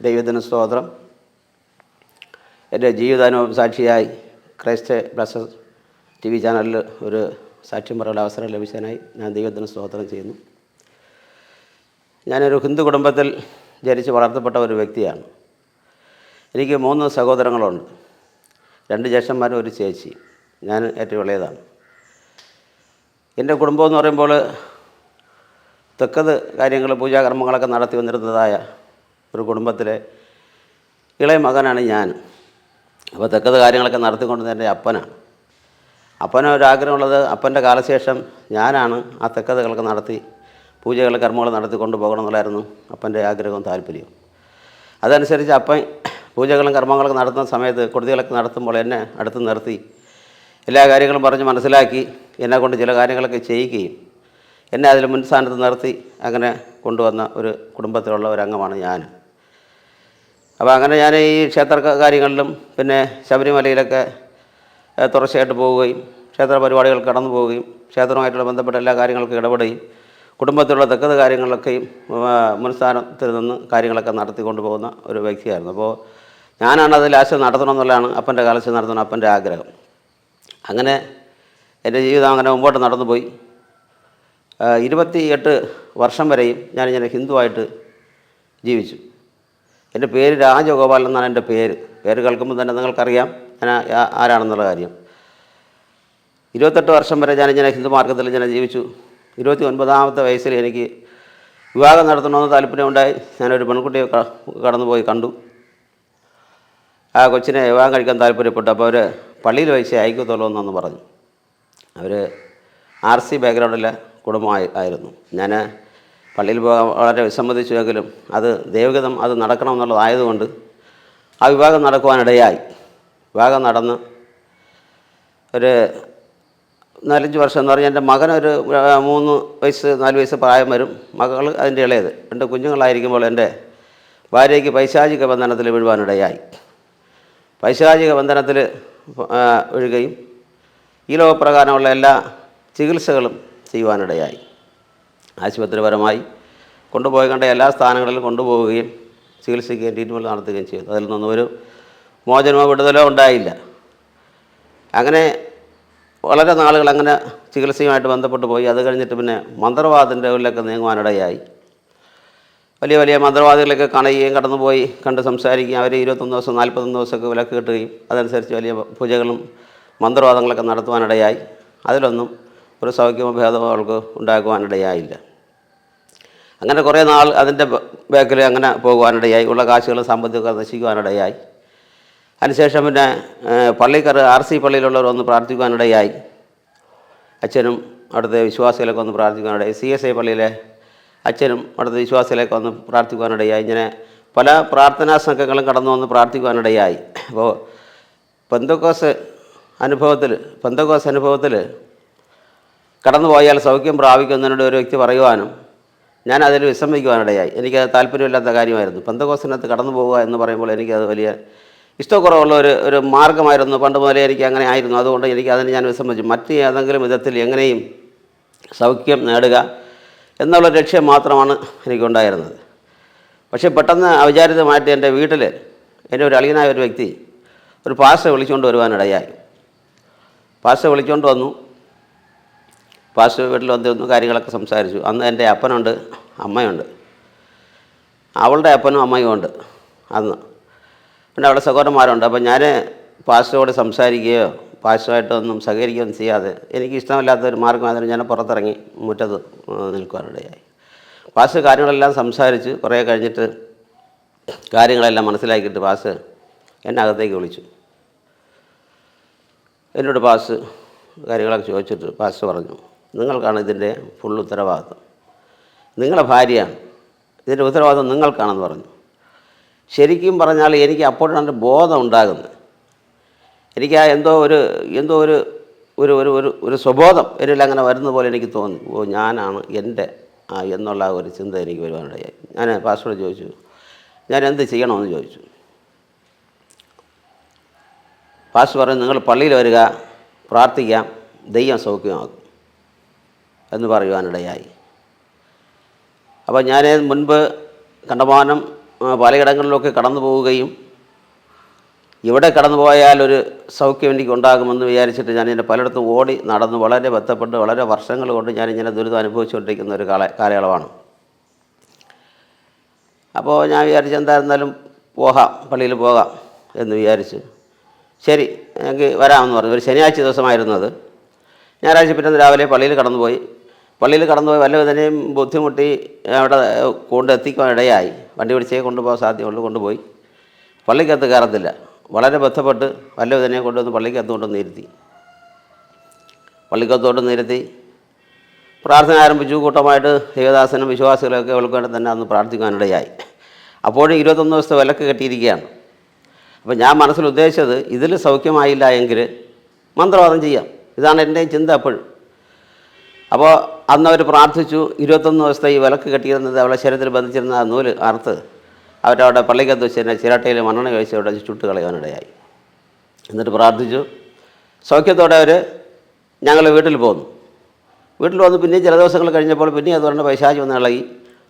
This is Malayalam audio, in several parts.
ദൈവത്തിന് സ്തോത്രം. എന്റെ ജീവിതാനുഭവം സാക്ഷിയായി ക്രൈസ്റ്റ് പ്ലസ് ടി വി ചാനലിൽ ഒരു സാക്ഷ്യം പറയാൻ അവസരം ലഭിച്ചതിനായി ഞാൻ ദൈവത്തിന് സ്തോത്രം ചെയ്യുന്നു. ഞാനൊരു ഹിന്ദു കുടുംബത്തിൽ ജനിച്ച് വളർത്തപ്പെട്ട ഒരു വ്യക്തിയാണ്. എനിക്ക് മൂന്ന് സഹോദരങ്ങളുണ്ട്. രണ്ട് ജ്യേഷ്ഠന്മാരും ഒരു ചേച്ചി. ഞാൻ ഏറ്റവും ഇളയതാണ്. എന്റെ കുടുംബം എന്ന് പറയുമ്പോൾ തെക്കത് കാര്യങ്ങൾ പൂജാകർമ്മങ്ങളൊക്കെ നടത്തി വന്നിരുന്നതായ ഒരു കുടുംബത്തിലെ ഇളയ മകനാണ് ഞാൻ. അപ്പോൾ തെക്കത് കാര്യങ്ങളൊക്കെ നടത്തിക്കൊണ്ടിരുന്ന എന്റെ അപ്പനാണ്. അപ്പനൊരാഗ്രഹമുള്ളത് അപ്പന്റെ കാലശേഷം ഞാനാണ് ആ തെക്കതകളൊക്കെ നടത്തി പൂജകൾ കർമ്മങ്ങൾ നടത്തി കൊണ്ടുപോകണം എന്നുള്ളായിരുന്നു അപ്പന്റെ ആഗ്രഹവും താല്പര്യവും. അതനുസരിച്ച് അപ്പൻ പൂജകളും കർമ്മങ്ങളൊക്കെ നടത്തുന്ന സമയത്ത് കൊടുതികളൊക്കെ നടത്തുമ്പോൾ എന്നെ അടുത്ത് നിർത്തി. എല്ലാ കാര്യങ്ങളും പറഞ്ഞ് മനസ്സിലാക്കി എന്നെ കൊണ്ട് ചില കാര്യങ്ങളൊക്കെ ചെയ്യിക്കുകയും എന്നെ അതിൽ മുൻസ്ഥാനത്ത് നിർത്തി അങ്ങനെ കൊണ്ടുവന്ന ഒരു കുടുംബത്തിലുള്ള ഒരു അംഗമാണ് ഞാൻ. അപ്പോൾ അങ്ങനെ ഞാൻ ഈ ക്ഷേത്ര കാര്യങ്ങളിലും പിന്നെ ശബരിമലയിലൊക്കെ തുടർച്ചയായിട്ട് പോവുകയും ക്ഷേത്ര പരിപാടികൾ കടന്നു പോവുകയും ക്ഷേത്രവുമായിട്ടുള്ള ബന്ധപ്പെട്ട എല്ലാ കാര്യങ്ങൾക്കും ഇടപെടുകയും കുടുംബത്തിലുള്ള തെക്കത് കാര്യങ്ങളിലൊക്കെയും ആ, മുൻസ്ഥാനത്തിൽ നിന്ന് കാര്യങ്ങളൊക്കെ നടത്തിക്കൊണ്ട് പോകുന്ന ഒരു വ്യക്തിയായിരുന്നു. അപ്പോൾ ഞാനാണ് അത് ലാസ്റ്റ് നടത്തണം എന്നുള്ളതാണ് അപ്പന്റെ കാലത്ത് നടത്തണം അപ്പന്റെ ആഗ്രഹം. അങ്ങനെ എന്റെ ജീവിതം അങ്ങനെ മുമ്പോട്ട് നടന്നുപോയി. ഇരുപത്തി എട്ട് വർഷം വരെയും ഞാനിങ്ങനെ ഹിന്ദുവായിട്ട് ജീവിച്ചു. എന്റെ പേര് രാജഗോപാൽ എന്നാണ് എന്റെ പേര്. പേര് കേൾക്കുമ്പോൾ തന്നെ നിങ്ങൾക്കറിയാം ഞാൻ ആരാണെന്നുള്ള കാര്യം. ഇരുപത്തെട്ട് വർഷം വരെ ഞാനിങ്ങനെ ഹിന്ദു മാർഗത്തിൽ ഇങ്ങനെ ജീവിച്ചു. ഇരുപത്തി ഒൻപതാമത്തെ വയസ്സിൽ എനിക്ക് വിവാഹം നടത്തണമെന്ന് താല്പര്യമുണ്ടായി. ഞാനൊരു പെൺകുട്ടിയെ കടന്നുപോയി കണ്ടു. ആ കൊച്ചിനെ വിവാഹം കഴിക്കാൻ താല്പര്യപ്പെട്ടു. അപ്പോൾ അവർ പള്ളിയിൽ വെച്ച് അയക്കത്തുള്ളൂ എന്നൊന്ന് പറഞ്ഞു. അവർ ആർ സി ബാക്ക്ഗ്രൗണ്ടിലെ കുടുംബമായി ആയിരുന്നു. ഞാൻ പള്ളിയിൽ പോകാൻ വളരെ വിസമ്മതിച്ചുവെങ്കിലും അത് ദൈവഗതം അത് നടക്കണമെന്നുള്ളതായതുകൊണ്ട് ആ വിവാഹം നടക്കുവാനിടയായി. വിവാഹം നടന്ന് ഒരു നാലഞ്ച് വർഷം എന്ന് പറഞ്ഞാൽ എന്റെ മകനൊരു മൂന്ന് വയസ്സ് നാല് വയസ്സ് പ്രായം വരും. മകൾ അതിന്റെ ഇളയത്. രണ്ട് കുഞ്ഞുങ്ങളായിരിക്കുമ്പോൾ എന്റെ ഭാര്യയ്ക്ക് പൈശാചിക ബന്ധനത്തിൽ വീഴുവാനിടയായി. പൈശാചിക ബന്ധനത്തിൽ വീഴുകയും ഈ ലോകപ്രകാരമുള്ള എല്ലാ ചികിത്സകളും ചെയ്യുവാനിടയായി. ആശുപത്രിപരമായി കൊണ്ടുപോയി കണ്ട എല്ലാ സ്ഥാനങ്ങളിലും കൊണ്ടുപോവുകയും ചികിത്സിക്കുകയും ട്രീറ്റ്മെന്റ് നടത്തുകയും ചെയ്തു. അതിൽ നിന്നും ഒരു മോചനമോ വിടുതലോ ഉണ്ടായില്ല. അങ്ങനെ വളരെ നാളുകൾ അങ്ങനെ ചികിത്സയുമായിട്ട് ബന്ധപ്പെട്ട് പോയി. അത് കഴിഞ്ഞിട്ട് പിന്നെ മന്ത്രവാദിന്റെ ഉള്ളിലൊക്കെ നീങ്ങുവാനിടയായി. വലിയ വലിയ മന്ത്രവാദികളൊക്കെ കാണുകയും കടന്നുപോയി കണ്ട് സംസാരിക്കുകയും അവർ ഇരുപത്തൊന്ന് ദിവസം നാൽപ്പത്തൊന്ന് ദിവസമൊക്കെ വിലക്ക് കിട്ടുകയും അതനുസരിച്ച് വലിയ പൂജകളും മന്ത്രവാദങ്ങളൊക്കെ നടത്തുവാനിടയായി. അതിലൊന്നും ഒരു സൗഖ്യമോ ഭേദമോ അവൾക്ക് ഉണ്ടാക്കുവാനിടയായില്ല അങ്ങനെ കുറേ നാൾ അതിന്റെ ബാക്കിൽ അങ്ങനെ പോകുവാനിടയായി. ഉള്ള കാശുകൾ സാമ്പത്തികമൊക്കെ നശിക്കുവാനിടയായി. അതിനുശേഷം പിന്നെ പള്ളിക്കർ ആർ സി പള്ളിയിലുള്ളവർ ഒന്ന് പ്രാർത്ഥിക്കുവാനിടയായി. അച്ഛനും അവിടുത്തെ വിശ്വാസികളൊക്കെ ഒന്ന് പ്രാർത്ഥിക്കാനിടയായി സി എസ് ഐ പള്ളിയിലെ അച്ഛനും അവിടുത്തെ വിശ്വാസികളൊക്കെ ഒന്ന് പ്രാർത്ഥിക്കുവാനിടയായി. ഇങ്ങനെ പല പ്രാർത്ഥനാ സംഘങ്ങളും കടന്നു വന്ന് പ്രാർത്ഥിക്കുവാനിടയായി. അപ്പോൾ പെന്തക്കോസ് അനുഭവത്തിൽ പെന്തക്കോസ് അനുഭവത്തിൽ കടന്നു പോയാൽ സൗഖ്യം പ്രാപിക്കുന്നതിനോട് ഒരു വ്യക്തി പറയുവാനും ഞാൻ അതിൽ വിസമ്മതിക്കുവാനിടയായി എനിക്ക് താല്പര്യമില്ലാത്ത കാര്യമായിരുന്നു. പന്തകോസിനകത്ത് കടന്നു പോവുക എന്ന് പറയുമ്പോൾ എനിക്കത് വലിയ ഇഷ്ടക്കുറവുള്ള ഒരു ഒരു മാർഗമായിരുന്നു പണ്ട് മുതലേ എനിക്ക് അങ്ങനെ ആയിരുന്നു. അതുകൊണ്ട് എനിക്ക് അതിന് ഞാൻ വിസമ്മതിച്ചു മറ്റ് ഏതെങ്കിലും വിധത്തിൽ എങ്ങനെയും സൗഖ്യം നേടുക എന്നുള്ള ലക്ഷ്യം മാത്രമാണ് എനിക്കുണ്ടായിരുന്നത്. പക്ഷേ പെട്ടെന്ന് അവിചാരിതമായിട്ട് എന്റെ വീട്ടിൽ എന്റെ ഒരു അളിയനായ ഒരു വ്യക്തി ഒരു പാസ്റ്റ വിളിച്ചുകൊണ്ട് വരുവാനിടയായി. പാസ്റ്റ വിളിച്ചുകൊണ്ട് വന്നു. പാസ്റ്റർ വീട്ടിൽ വന്നിരുന്നു കാര്യങ്ങളൊക്കെ സംസാരിച്ചു. അന്ന് എന്റെ അപ്പനുണ്ട് അമ്മയുണ്ട്. അവളുടെ അപ്പനും അമ്മയും ഉണ്ട് അന്ന്. പിന്നെ അവളുടെ സഹോദരന്മാരുണ്ട്. അപ്പോൾ ഞാൻ പാസ്റ്ററോട് സംസാരിക്കുകയോ പാസ്റ്ററുമായിട്ടൊന്നും സഹകരിക്കുകയൊന്നും ചെയ്യാതെ എനിക്ക് ഇഷ്ടമില്ലാത്ത ഒരു മാർഗമായതിന് ഞാൻ പുറത്തിറങ്ങി മുറ്റത്ത് നിൽക്കുവാനിടയായി. പാസ് കാര്യങ്ങളെല്ലാം സംസാരിച്ച് കുറേ കഴിഞ്ഞിട്ട് കാര്യങ്ങളെല്ലാം മനസ്സിലാക്കിയിട്ട് പാസ് എന്നെ അകത്തേക്ക് വിളിച്ചു. എന്നോട് പാസ് കാര്യങ്ങളൊക്കെ ചോദിച്ചിട്ട് പാസ് പറഞ്ഞു. നിങ്ങൾക്കാണ് ഇതിന്റെ ഫുൾ ഉത്തരവാദിത്വം. നിങ്ങളെ ഭാര്യയാണ്. ഇതിന്റെ ഉത്തരവാദിത്വം നിങ്ങൾക്കാണെന്ന് പറഞ്ഞു. ശരിക്കും പറഞ്ഞാൽ എനിക്ക് അപ്പോഴാണ് എന്റെ ബോധം ഉണ്ടാകുന്നത്. എനിക്ക് ആ എന്തോ ഒരു എന്തോ ഒരു ഒരു ഒരു ഒരു ഒരു സ്വബോധം എന്നിൽ അങ്ങനെ വരുന്ന പോലെ എനിക്ക് തോന്നി. ഓ ഞാനാണ് എന്റെ ആ എന്നുള്ള ഒരു ചിന്ത എനിക്ക് വരുവാനിടയായി. ഞാൻ പാസ്വേഡ് ചോദിച്ചു ഞാൻ എന്ത് ചെയ്യണമെന്ന് ചോദിച്ചു? പാസ്വേഡ് പറഞ്ഞു നിങ്ങൾ പള്ളിയിൽ വരിക പ്രാർത്ഥിക്കാം ദൈവം സൗഖ്യമാക്കും. എന്ന് പറയുവാനിടയായി. അപ്പോൾ ഞാൻ മുൻപ് കണ്ടമാനം പലയിടങ്ങളിലൊക്കെ കടന്നു പോവുകയും ഇവിടെ കടന്നു പോയാൽ ഒരു സൗഖ്യം എനിക്ക് ഉണ്ടാകുമെന്ന് വിചാരിച്ചിട്ട് ഞാൻ ഇങ്ങനെ പലയിടത്തും ഓടി നടന്ന് വളരെ ബന്ധപ്പെട്ട് വളരെ വർഷങ്ങൾ കൊണ്ട് ഞാനിങ്ങനെ ദുരിതം അനുഭവിച്ചുകൊണ്ടിരിക്കുന്ന ഒരു കാല കാലയളവാണ്. അപ്പോൾ ഞാൻ വിചാരിച്ചു എന്തായിരുന്നാലും പോകാം പള്ളിയിൽ പോകാം എന്ന് വിചാരിച്ചു. ശരി എനിക്ക് വരാമെന്ന് പറഞ്ഞു. ഒരു ശനിയാഴ്ച ദിവസമായിരുന്നത് ഞായറാഴ്ച പിന്നെ രാവിലെ പള്ളിയിൽ കടന്നുപോയി. പള്ളിയിൽ കടന്നുപോയി വല്ല വിധനെയും ബുദ്ധിമുട്ടി അവിടെ കൊണ്ടെത്തിക്കാൻ ഇടയായി വണ്ടി പിടിച്ചേ കൊണ്ടുപോകാൻ സാധ്യമുള്ളൂ കൊണ്ടുപോയി. പള്ളിക്കകത്ത് കയറത്തില്ല. വളരെ ബന്ധപ്പെട്ട് വല്ല വിധനെയും കൊണ്ടുവന്ന് പള്ളിക്കകത്ത് കൊണ്ടുവന്ന് ഇരുത്തി. പള്ളിക്കകത്ത് നിരത്തി പ്രാർത്ഥന ആരംഭിച്ചു. കൂട്ടമായിട്ട് ദേവദാസനും വിശ്വാസികളൊക്കെ ഉൾക്കൊണ്ട് തന്നെ അന്ന് പ്രാർത്ഥിക്കാനിടയായി അപ്പോഴും ഇരുപത്തൊന്ന് ദിവസത്തെ വിലക്ക് കെട്ടിയിരിക്കുകയാണ്. അപ്പോൾ ഞാൻ മനസ്സിൽ ഉദ്ദേശിച്ചത് ഇതിൽ സൗഖ്യമായില്ല എങ്കിൽ മന്ത്രവാദം ചെയ്യാം. ഇതാണ് എന്റെയും ചിന്ത അപ്പോഴും അപ്പോൾ അന്ന് അവർ പ്രാർത്ഥിച്ചു ഇരുപത്തൊന്ന് ദിവസത്തെ ഈ വിലക്ക് കെട്ടിയിരുന്നത് അവളെ ശരീരത്തിൽ ബന്ധിച്ചിരുന്ന ആ നൂൽ അറുത്ത് അവരവിടെ പള്ളിക്കകത്ത് വെച്ച് തന്നെ ചിരട്ടയിൽ മണ്ണെണ്ണ കഴിച്ച് അവിടെ ചുട്ട് കളയാനിടയായി എന്നിട്ട് പ്രാർത്ഥിച്ചു. സൗഖ്യത്തോടെ അവർ ഞങ്ങൾ വീട്ടിൽ പോന്നു. വീട്ടിൽ വന്ന് പിന്നെയും ചില ദിവസങ്ങൾ കഴിഞ്ഞപ്പോൾ പിന്നെയും അതുകൊണ്ട് പൈശാചി വന്ന് ഇളകി.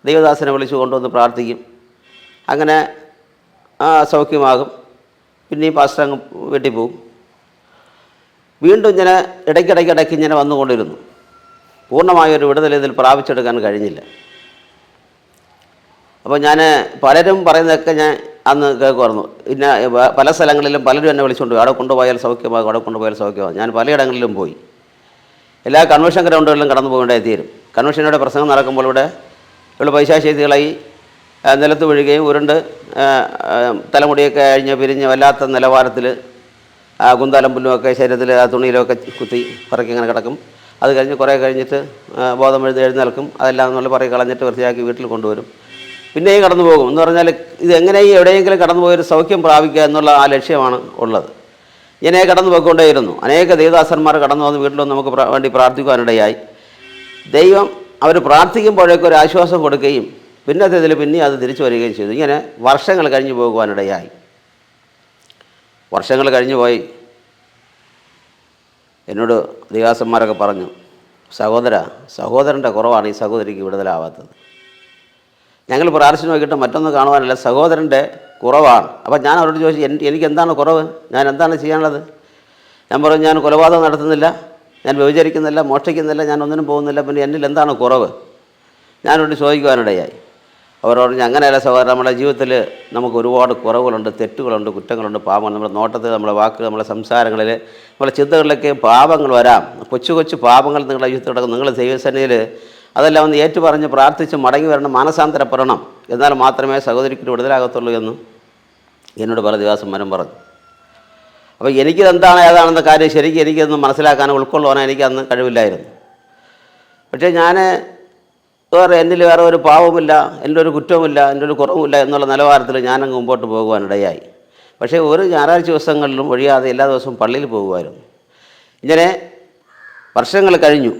ദൈവദാസനെ വിളിച്ചു കൊണ്ടുവന്ന് പ്രാർത്ഥിക്കും. അങ്ങനെ ആ സൗഖ്യമാകും. പിന്നെയും പാസ്റ്റർ അങ്ങ് വീട്ടിൽ പോകും വീണ്ടും ഇങ്ങനെ ഇടയ്ക്കിടയ്ക്ക് ഇടയ്ക്ക് ഇങ്ങനെ വന്നുകൊണ്ടിരുന്നു. പൂർണമായ ഒരു വിടുതൽ ഇതിൽ പ്രാപിച്ചെടുക്കാൻ കഴിഞ്ഞില്ല. അപ്പോൾ ഞാൻ പലരും പറയുന്നതൊക്കെ ഞാൻ അന്ന് കേൾക്കുമായിരുന്നു. പിന്നെ പല സ്ഥലങ്ങളിലും പലരും എന്നെ വിളിച്ചുകൊണ്ട് അവിടെ കൊണ്ടുപോയാൽ സൗഖ്യമാകും അവിടെ കൊണ്ടുപോയാൽ സൗഖ്യമാകും. ഞാൻ പലയിടങ്ങളിലും പോയി. എല്ലാ കൺവെൻഷൻ ഗ്രൗണ്ടുകളിലും കടന്നു പോകേണ്ടതായി തീരും. കൺവെൻഷനുടെ പ്രസംഗം നടക്കുമ്പോൾ ഇവിടെ ഇവിടെ പൈശാശേതികളായി നിലത്ത് വീഴുകയും ഉരുണ്ട് തലമുടിയൊക്കെ അഴിഞ്ഞ് പിരിഞ്ഞ് വല്ലാത്ത നിലവാരത്തിൽ കുന്താലം പുല്ലുമൊക്കെ ശരീരത്തിൽ ആ തുണിയിലൊക്കെ കുത്തി പറക്കി ഇങ്ങനെ കിടക്കും. അത് കഴിഞ്ഞ് കുറേ കഴിഞ്ഞിട്ട് ബോധം എഴുതി എഴുന്നേൽക്കും. അതെല്ലാം എന്നുള്ള പറയി കളഞ്ഞിട്ട് വൃത്തിയാക്കി വീട്ടിൽ കൊണ്ടുവരും. പിന്നെയും കടന്നു പോകും. എന്ന് പറഞ്ഞാൽ ഇത് എങ്ങനെയും എവിടെയെങ്കിലും കടന്നു പോയൊരു സൗഖ്യം പ്രാപിക്കുക എന്നുള്ള ആ ലക്ഷ്യമാണ് ഉള്ളത്. ഇങ്ങനെ കടന്നു പോയിക്കൊണ്ടേയിരുന്നു. അനേക ദേവദാസന്മാർ കടന്നു വന്ന് വീട്ടിൽ വന്ന് നമുക്ക് വേണ്ടി പ്രാർത്ഥിക്കുവാനിടയായി. ദൈവം അവർ പ്രാർത്ഥിക്കുമ്പോഴേക്കും ഒരു ആശ്വാസം കൊടുക്കുകയും പിന്നത്തെ ഇതിൽ പിന്നെ അത് തിരിച്ചു വരികയും ചെയ്തു. ഇങ്ങനെ വർഷങ്ങൾ കഴിഞ്ഞു പോകുവാനിടയായി. വർഷങ്ങൾ കഴിഞ്ഞു പോയി. എന്നോട് ദേവാസന്മാരൊക്കെ പറഞ്ഞു സഹോദര സഹോദരന്റെ കുറവാണ് ഈ സഹോദരിക്ക് വിടുതലാവാത്തത്. ഞങ്ങൾ പ്രാർത്ഥിച്ചു നോക്കിയിട്ട് മറ്റൊന്നും കാണുവാനല്ല സഹോദരന്റെ കുറവാണ്. അപ്പോൾ ഞാൻ അവരോട് ചോദിച്ചു "എൻ- എനിക്ക് എന്താണ് കുറവ്? ഞാൻ എന്താണ് ചെയ്യാനുള്ളത്? ഞാൻ പറഞ്ഞു ഞാൻ കൊലപാതകം നടത്തുന്നില്ല ഞാൻ വ്യഭിചരിക്കുന്നില്ല മോഷ്ടിക്കുന്നില്ല ഞാൻ ഒന്നിനും പോകുന്നില്ല പിന്നെ എന്നിൽ എന്താണ് കുറവ്? ഞാനോട് ചോദിക്കുവാനിടയായി. അവർ പറഞ്ഞു അങ്ങനെയല്ല സഹോദരൻ നമ്മുടെ ജീവിതത്തിൽ നമുക്ക് ഒരുപാട് കുറവുകളുണ്ട് തെറ്റുകളുണ്ട് കുറ്റങ്ങളുണ്ട് പാപങ്ങൾ. നമ്മുടെ നോട്ടത്തിൽ നമ്മുടെ വാക്കുകൾ നമ്മുടെ സംസാരങ്ങളിൽ നമ്മുടെ ചിന്തകളിലൊക്കെ പാപങ്ങൾ വരാം. കൊച്ചു കൊച്ചു പാപങ്ങൾ നിങ്ങളുടെ ജീവിതത്തിൽ കിടക്കും നിങ്ങൾ ദൈവസേനയിൽ അതെല്ലാം ഒന്ന് ഏറ്റുപറഞ്ഞ് പ്രാർത്ഥിച്ച് മടങ്ങി വരണം മാനസാന്തരപ്പെടണം. എന്നാൽ മാത്രമേ സഹോദരിക്ക് വിടുതലാകത്തുള്ളൂ എന്ന് എന്നോട് പല ദിവസന്മാരും പറഞ്ഞു. അപ്പോൾ എനിക്കിത് എന്താണ് ഏതാണെന്ന കാര്യം ശരിക്കും എനിക്കൊന്ന് മനസ്സിലാക്കാനോ ഉൾക്കൊള്ളുവാനോ എനിക്ക് അന്ന് കഴിവില്ലായിരുന്നു. പക്ഷേ ഞാൻ വേറെ എന്നിൽ വേറെ ഒരു പാവമില്ല എന്റെ ഒരു കുറ്റവുമില്ല എന്റെ ഒരു കുറവുമില്ല എന്നുള്ള നിലവാരത്തിൽ ഞാനങ്ങ് മുമ്പോട്ട് പോകുവാനിടയായി പക്ഷേ ഒരു ഞായറാഴ്ച ദിവസങ്ങളിലും ഒഴിയാതെ എല്ലാ ദിവസവും പള്ളിയിൽ പോകുമായിരുന്നു ഇങ്ങനെ വർഷങ്ങൾ കഴിഞ്ഞു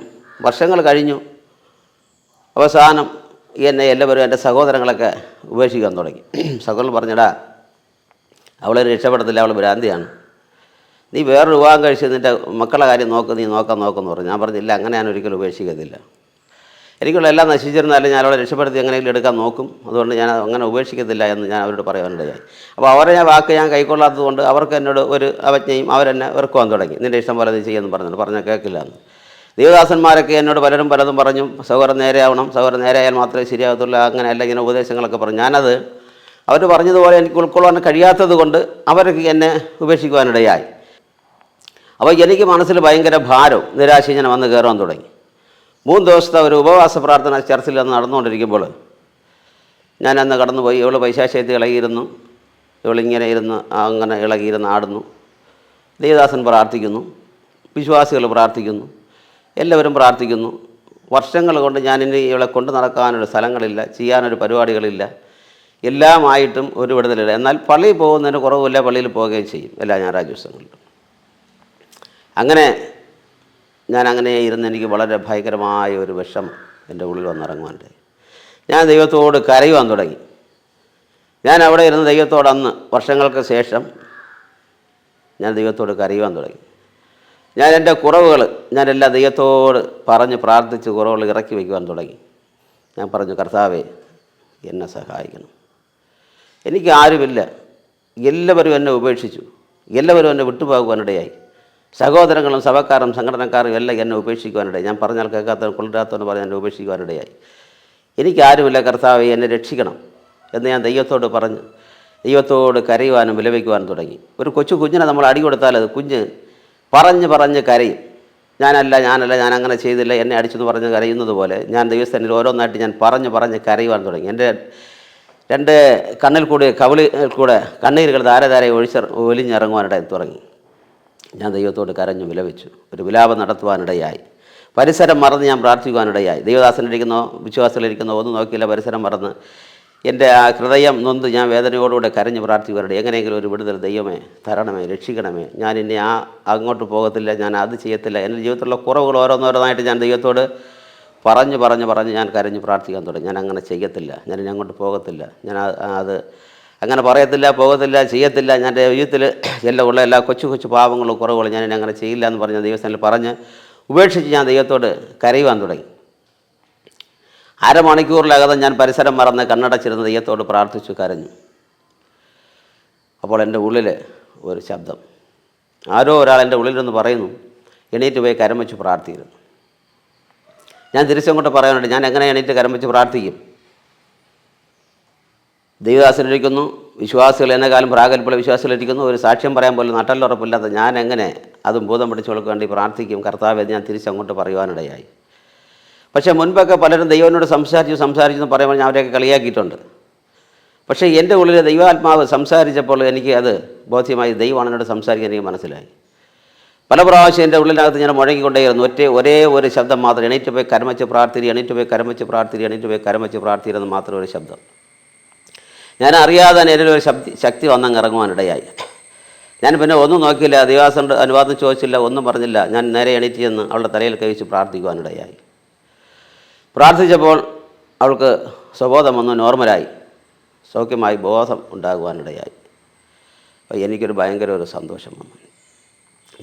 വർഷങ്ങൾ കഴിഞ്ഞു. അവസാനം എന്നെ എല്ലാവരും എന്റെ സഹോദരങ്ങളൊക്കെ ഉപേക്ഷിക്കാൻ തുടങ്ങി. സഹോദരൻ പറഞ്ഞടാ അവളെ രക്ഷപ്പെടത്തില്ല അവൾ ഭ്രാന്തിയാണ്. നീ വേറൊരു വിവാഹം കഴിച്ച് നിന്റെ മക്കളുടെ കാര്യം നോക്ക് നീ നോക്കാൻ നോക്കുമെന്ന് പറഞ്ഞു. ഞാൻ പറഞ്ഞില്ല അങ്ങനെ ഞാൻ ഒരിക്കലും ഉപേക്ഷിക്കത്തില്ല. എനിക്കുള്ള എല്ലാം നശിച്ചിരുന്നാലും ഞാൻ അവളെ രക്ഷപ്പെടുത്തി എങ്ങനെയെങ്കിലും എടുക്കാൻ നോക്കും. അതുകൊണ്ട് ഞാൻ അങ്ങനെ ഉപേക്ഷിക്കത്തില്ല എന്ന് ഞാൻ അവരോട് പറയാനിടയായി അപ്പോൾ അവരെ ഞാൻ വാക്ക് ഞാൻ കൈക്കൊള്ളാത്തത് കൊണ്ട് അവർക്ക് എന്നോട് ഒരു അവജ്ഞയും അവരെന്നെ വെറുക്കുവാൻ തുടങ്ങി. നിന്റെ ഇഷ്ടം പോലെ നീ ചെയ്യുമെന്ന് പറഞ്ഞു പറഞ്ഞാൽ കേൾക്കില്ല എന്ന്. ദേവദാസന്മാരൊക്കെ എന്നോട് പലരും പലതും പറഞ്ഞു. സൗകര്യം നേരെയാവണം. സൗകര്യം നേരെയായാൽ മാത്രമേ ശരിയാകത്തുള്ളൂ. അങ്ങനെയല്ല ഇങ്ങനെ ഉപദേശങ്ങളൊക്കെ പറഞ്ഞു. ഞാനത് അവർ പറഞ്ഞതുപോലെ എനിക്ക് ഉൾക്കൊള്ളാൻ കഴിയാത്തത് കൊണ്ട് അവരൊക്കെ എന്നെ ഉപേക്ഷിക്കുവാനിടയായി. അപ്പോൾ എനിക്ക് മനസ്സിൽ ഭയങ്കര ഭാരം നിരാശ ഇങ്ങനെ വന്ന് കയറാൻ തുടങ്ങി. മൂന്ന് ദിവസത്തെ ഒരു ഉപവാസ പ്രാർത്ഥന ചർച്ചിൽ അന്ന് നടന്നുകൊണ്ടിരിക്കുമ്പോൾ ഞാൻ അന്ന് കടന്നുപോയി. ഇവൾ പൈശാശയത്തിൽ ഇളകിയിരുന്നു. ഇവളിങ്ങനെ ഇരുന്ന് അങ്ങനെ ഇളകിയിരുന്ന് ആടുന്നു. ദേവദാസൻ പ്രാർത്ഥിക്കുന്നു. വിശ്വാസികൾ പ്രാർത്ഥിക്കുന്നു. എല്ലാവരും പ്രാർത്ഥിക്കുന്നു. വർഷങ്ങൾ കൊണ്ട് ഞാനിനി ഇവളെ കൊണ്ട് നടക്കാനൊരു സ്ഥലങ്ങളില്ല ചെയ്യാനൊരു പരിപാടികളില്ല. എല്ലാമായിട്ടും ഒരു വിടുതലില്ല. എന്നാൽ പള്ളിയിൽ പോകുന്നതിന് കുറവില്ല പള്ളിയിൽ പോവുകയും ചെയ്യും എല്ലാ ഞായറാഴ്ച ദിവസങ്ങളിലും. അങ്ങനെ ഞാൻ അങ്ങനെ ഇരുന്ന് എനിക്ക് വളരെ ഭയങ്കരമായ ഒരു വിഷം എന്റെ ഉള്ളിൽ വന്നിറങ്ങുവാനുണ്ട് ഞാൻ ദൈവത്തോട് കരയുവാൻ തുടങ്ങി. ഞാൻ അവിടെ ഇരുന്ന് ദൈവത്തോട് അന്ന് വർഷങ്ങൾക്ക് ശേഷം ഞാൻ ദൈവത്തോട് കരയുവാൻ തുടങ്ങി. ഞാൻ എന്റെ കുറവുകൾ ഞാൻ എല്ലാ ദൈവത്തോട് പറഞ്ഞ് പ്രാർത്ഥിച്ച് കുറവുകൾ ഇറക്കി വയ്ക്കുവാൻ തുടങ്ങി. ഞാൻ പറഞ്ഞു കർത്താവേ എന്നെ സഹായിക്കണം. എനിക്ക് ആരുമില്ല. എല്ലാവരും എന്നെ ഉപേക്ഷിച്ചു. എല്ലാവരും എന്നെ വിട്ടുപോകുവാനിടയായി. സഹോദരങ്ങളും സഭക്കാരും സംഘടനക്കാരും എല്ലാം എന്നെ ഉപേക്ഷിക്കുവാനിടയായി. ഞാൻ പറഞ്ഞാൽ കേൾക്കാത്ത കൊള്ളരാത്തവെന്ന് പറഞ്ഞ് എന്നെ ഉപേക്ഷിക്കുവാനിടയായി. എനിക്ക് ആരുമില്ല കർത്താവെ എന്നെ രക്ഷിക്കണം എന്ന് ഞാൻ ദൈവത്തോട് പറഞ്ഞു ദൈവത്തോട് കരയുവാനും വിലപിക്കുവാനും തുടങ്ങി. ഒരു കൊച്ചു കുഞ്ഞിനെ നമ്മൾ അടി കൊടുത്താൽ അത് കുഞ്ഞ് പറഞ്ഞ് പറഞ്ഞ് കരയും. ഞാനല്ല ഞാനല്ല ഞാൻ അങ്ങനെ ചെയ്തില്ല എന്നെ അടിച്ചെന്ന് പറഞ്ഞ് കരയുന്നത് പോലെ ഞാൻ ദൈവസ്ഥാനിൽ ഓരോന്നായിട്ട് ഞാൻ പറഞ്ഞ് പറഞ്ഞ് കരയുവാൻ തുടങ്ങി. എന്റെ രണ്ട് കണ്ണിൽ കൂടി കവിളിൽ കൂടെ കണ്ണീരുകൾ ധാരധാരയെ ഒഴിച്ച് ഒലിഞ്ഞിറങ്ങുവാനിടയിൽ തുടങ്ങി. ഞാൻ ദൈവത്തോട് കരഞ്ഞു വിലവെച്ചു ഒരു വിലാപം നടത്തുവാനിടയായി. പരിസരം മറന്ന് ഞാൻ പ്രാർത്ഥിക്കുവാനിടയായി. ദൈവദാസനിരിക്കുന്നോ വിശ്വാസത്തിലിരിക്കുന്നോ ഒന്നും നോക്കിയില്ല പരിസരം മറന്ന് എന്റെ ആ ഹൃദയം നൊന്ത് ഞാൻ വേദനയോടുകൂടെ കരഞ്ഞ് പ്രാർത്ഥിക്കുവാനിടയിൽ എങ്ങനെയെങ്കിലും ഒരു വിടുതൽ ദൈവമേ തരണമേ രക്ഷിക്കണമേ. ഞാൻ ഇനി ആ അങ്ങോട്ട് പോകത്തില്ല ഞാൻ അത് ചെയ്യത്തില്ല. എന്റെ ജീവിതത്തിലുള്ള കുറവുകൾ ഓരോന്നോരോന്നായിട്ട് ഞാൻ ദൈവത്തോട് പറഞ്ഞ് പറഞ്ഞ് പറഞ്ഞ് ഞാൻ കരഞ്ഞ് പ്രാർത്ഥിക്കാൻ തുടങ്ങി. ഞാൻ അങ്ങനെ ചെയ്യത്തില്ല. ഞാൻ ഇനി അങ്ങോട്ട് പോകത്തില്ല. ഞാൻ അത് അങ്ങനെ പറയത്തില്ല പോകത്തില്ല ചെയ്യത്തില്ല. ഞാൻ എന്റെ ജീവിതത്തിൽ എല്ലാം ഉള്ള എല്ലാ കൊച്ചു കൊച്ചു പാവങ്ങളും കുറവുകളും ഞാൻ അങ്ങനെ ചെയ്യില്ല എന്ന് പറഞ്ഞ ദൈവസ്ഥാനിൽ പറഞ്ഞ് ഉപേക്ഷിച്ച് ഞാൻ ദൈവത്തോട് കരയുവാൻ തുടങ്ങി. അരമണിക്കൂറിലകത്ത് ഞാൻ പരിസരം മറന്ന് കണ്ണടച്ചിരുന്ന് ദൈവത്തോട് പ്രാർത്ഥിച്ചു കരഞ്ഞു. അപ്പോൾ എന്റെ ഉള്ളിൽ ഒരു ശബ്ദം. ആരോ ഒരാൾ എന്റെ ഉള്ളിലൊന്ന് പറയുന്നു എണീറ്റ് പോയി കരം വെച്ച് പ്രാർത്ഥിക്കുന്നു. ഞാൻ തിരിച്ചങ്ങോട്ട് പറയാനുണ്ട് ഞാൻ എങ്ങനെ എണീറ്റ് കരം വെച്ച് പ്രാർത്ഥിക്കും? ദൈവദാസനിരിക്കുന്നു വിശ്വാസികൾ എന്നെ കാലം പ്രാഗൽപ്പുള്ള വിശ്വാസികളിരിക്കുന്നു. ഒരു സാക്ഷ്യം പറയാൻ പോലും നട്ടലുറപ്പില്ലാത്ത ഞാൻ എങ്ങനെ അതും ബോധം പിടിച്ചു വേണ്ടി പ്രാർത്ഥിക്കും കർത്താവ് എന്ന് ഞാൻ തിരിച്ചങ്ങോട്ട് പറയുവാനിടയായി. പക്ഷേ മുൻപൊക്കെ പലരും ദൈവനോട് സംസാരിച്ചു സംസാരിച്ചു എന്ന് പറയുമ്പോൾ ഞാൻ അവരെയൊക്കെ കളിയാക്കിയിട്ടുണ്ട്. പക്ഷേ എന്റെ ഉള്ളിൽ ദൈവാത്മാവ് സംസാരിച്ചപ്പോൾ എനിക്ക് അത് ബോധ്യമായി ദൈവമാണ് എന്നോട് സംസാരിക്കാൻ എനിക്ക് മനസ്സിലായി. പല പ്രാവശ്യം എന്റെ ഉള്ളിനകത്ത് ഞാൻ മുഴങ്ങിക്കൊണ്ടേയിരുന്നു. ഒറ്റ ഒരേ ഒരു ശബ്ദം മാത്രം എണീറ്റ് പോയി കരമച്ച് പ്രാർത്ഥിരി എണീറ്റ് പോയി കരമച്ച് പ്രാർത്ഥിരി എണീറ്റ് പോയി കരമച്ച് പ്രാർത്ഥിരെന്ന് മാത്രം ഒരു ശബ്ദം. ഞാൻ അറിയാതെ തന്നെ ഒരു ശക്തി ശക്തി വന്നങ്ങ് ഇറങ്ങുവാനിടയായി ഞാൻ പിന്നെ ഒന്നും നോക്കിയില്ല ദേവാസം അനുവാദം ചോദിച്ചില്ല ഒന്നും പറഞ്ഞില്ല. ഞാൻ നേരെ എണീറ്റ് ചെന്ന് അവളുടെ തലയിൽ കഴിച്ച് പ്രാർത്ഥിക്കുവാനിടയായി പ്രാർത്ഥിച്ചപ്പോൾ അവൾക്ക് സ്വബോധം വന്നു നോർമലായി. സൗഖ്യമായി ബോധം ഉണ്ടാകുവാനിടയായി അപ്പോൾ എനിക്കൊരു ഭയങ്കര ഒരു സന്തോഷം വന്നു.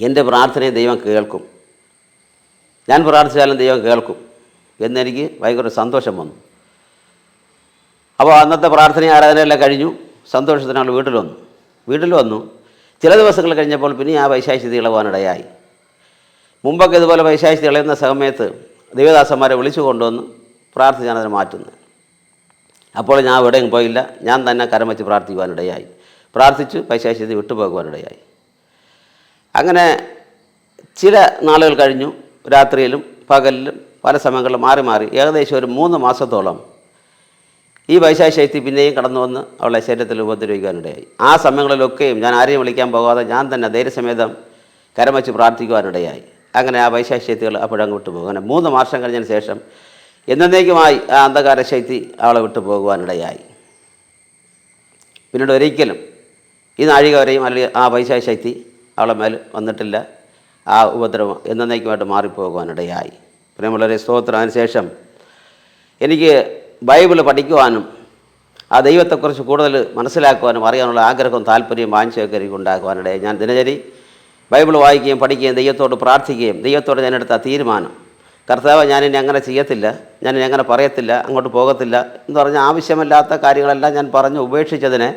എന്റെ പ്രാർത്ഥനയെ ദൈവം കേൾക്കും. ഞാൻ പ്രാർത്ഥിച്ചാലും ദൈവം കേൾക്കും. എന്നെനിക്ക് ഭയങ്കര സന്തോഷം വന്നു. അപ്പോൾ അന്നത്തെ പ്രാർത്ഥന ആരാധനയെല്ലാം കഴിഞ്ഞു. സന്തോഷത്തിനാൾ വീട്ടിൽ വന്നു. വീട്ടിൽ വന്നു. ചില ദിവസങ്ങൾ കഴിഞ്ഞപ്പോൾ പിന്നെ ആ വൈശാശ്യത ഇളവാനിടയായി മുമ്പൊക്കെ ഇതുപോലെ വൈശാശ്യത ഇളയുന്ന സമയത്ത് ദേവദാസന്മാരെ വിളിച്ചു കൊണ്ടുവന്ന് പ്രാർത്ഥിച്ചാണ് അതിനെ മാറ്റുന്നത്. അപ്പോൾ ഞാൻ എവിടെയും പോയില്ല. ഞാൻ തന്നെ കരം വെച്ച് പ്രാർത്ഥിക്കുവാനിടയായി. പ്രാർത്ഥിച്ചു പൈശാശ്യത വിട്ടുപോകുവാനിടയായി. അങ്ങനെ ചില നാളുകൾ കഴിഞ്ഞു. രാത്രിയിലും പകലിലും പല സമയങ്ങളിലും മാറി മാറി. ഏകദേശം ഒരു മൂന്ന് മാസത്തോളം ഈ വൈശാശക്തി പിന്നെയും കടന്നു വന്ന് അവളെ ശരീരത്തിൽ ഉപദ്രവിക്കാനിടയായി. ആ സമയങ്ങളിലൊക്കെയും ഞാൻ ആരെയും വിളിക്കാൻ പോകാതെ ഞാൻ തന്നെ ധൈര്യസമേതം കരം വെച്ച് പ്രാർത്ഥിക്കുവാനിടയായി. അങ്ങനെ ആ വൈശാശക്തികൾ അപ്പോഴങ്ങ് വിട്ടുപോകും അങ്ങനെ മൂന്ന് മാസം കഴിഞ്ഞതിന് ശേഷം എന്നേക്കുമായി ആ അന്ധകാര ശക്തി അവളെ വിട്ടു പോകുവാനിടയായി. പിന്നീട് ഒരിക്കലും ഈ നാഴിക വരെയും അല്ലെങ്കിൽ ആ വൈശാഖ ശക്തി അവളെ മേൽ വന്നിട്ടില്ല. ആ ഉപദ്രവം എന്നേക്കുമായിട്ട് മാറിപ്പോകുവാനിടയായി. പ്രിയമുള്ളവരെ സ്തോത്രം. അതിനുശേഷം എനിക്ക് ബൈബിൾ പഠിക്കുവാനും ആ ദൈവത്തെക്കുറിച്ച് കൂടുതൽ മനസ്സിലാക്കുവാനും അറിയാനുള്ള ആഗ്രഹവും താല്പര്യവും വാഞ്ചയൊക്കെ എനിക്ക് ഉണ്ടാക്കുവാനിടയായി. ഞാൻ ദിനചരി ബൈബിൾ വായിക്കുകയും പഠിക്കുകയും ദൈവത്തോട് പ്രാർത്ഥിക്കുകയും ദൈവത്തോട് ഞാൻ എടുത്ത തീരുമാനം. കർത്താവ് ഞാനിനി അങ്ങനെ ചെയ്യത്തില്ല ഞാനിനി അങ്ങനെ പറയത്തില്ല അങ്ങോട്ട് പോകത്തില്ല എന്ന് പറഞ്ഞ ആവശ്യമില്ലാത്ത കാര്യങ്ങളെല്ലാം ഞാൻ പറഞ്ഞ് ഉപേക്ഷിച്ചതിനെ